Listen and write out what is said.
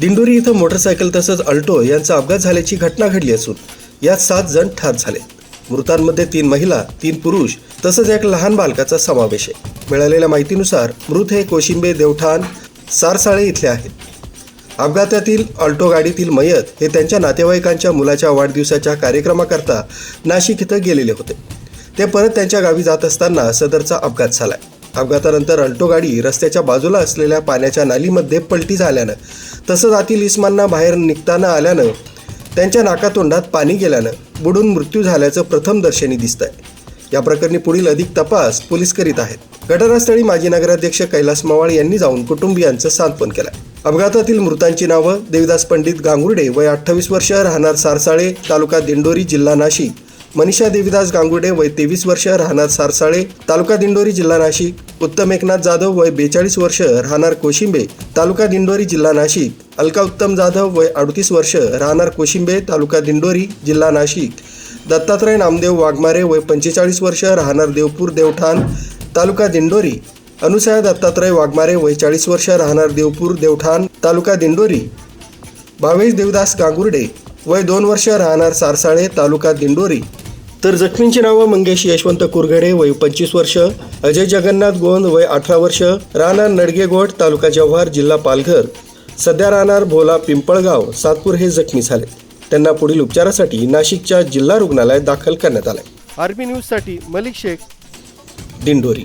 दिंडोरी इथं मोटरसायकल तसंच अल्टो यांचा अपघात झाल्याची घटना घडली असून यात सात जण ठार झाले. मृतांमध्ये तीन महिला तीन पुरुष तसंच एक लहान बालकाचा समावेश आहे. मिळालेल्या माहितीनुसार मृत हे कोशिंबे देवठाण सारसाळे इथले आहेत. अपघातातील अल्टो गाडीतील मयत हे त्यांच्या नातेवाईकांच्या मुलाच्या वाढदिवसाच्या कार्यक्रमाकरता नाशिक इथं गेलेले होते. ते परत त्यांच्या गावी जात असताना सदरचा अपघात झालाय. अपघातानंतर अल्टो गाडी रस्त्याच्या बाजूला असलेल्या पाण्याच्या नालीमध्ये पलटी झाल्यानं तसंच आतील इस्मांना बाहेर निघताना आल्यानं त्यांच्या नाकातोंडात पाणी गेल्यानं बुडून मृत्यू झाल्याचं प्रथम दर्शनी दिसतंय. या प्रकरणी पुढील अधिक तपास पोलीस करीत आहेत. घटनास्थळी माजी नगराध्यक्ष कैलास मवाळ यांनी जाऊन कुटुंबियांचं सांत्वन केलं अपघातातील मृतांची नावं देविदास पंडित गांगुर्डे वय अठ्ठावीस वर्ष राहणार सारसाळे तालुका दिंडोरी जिल्हा नाशिक. मनीषा देवीदास गांगुडे वय तेवीस वर्ष राहणार सारसाळे तालुका दिंडोरी जिल्हा नाशिक. उत्तम एकनाथ जाधव वय बेचाळीस वर्ष राहणार कोशिंबे तालुका दिंडोरी जिल्हा नाशिक. अलका उत्तम जाधव वय अडतीस वर्ष राहणार कोशिंबे तालुका दिंडोरी जिल्हा नाशिक. दत्तात्रय नामदेव वाघमारे वय पंचेचाळीस वर्ष राहणार देवपूर देवठाण तालुका दिंडोरी. अनुसया दत्तात्रय वाघमारे वय चाळीस वर्ष राहणार देवपूर देवठाण तालुका दिंडोरी. भावेश देवदास गांगुर्डे वय दोन वर्ष राहणार सारसाळे तालुका दिंडोरी. तर जखमींची नावं मंगेश यशवंत कुरगडे वय पंचवीस वर्ष अजय जगन्नाथ गोंद वय अठरा वर्ष राहणार नडगेगोट तालुका जव्हार जिल्हा पालघर. सध्या राहणार भोला पिंपळगाव सातपूर हे जखमी झाले. त्यांना पुढील उपचारासाठी नाशिकच्या जिल्हा रुग्णालयात दाखल करण्यात आले आरबी न्यूजसाठी मलिक शेख. दिंडोरी.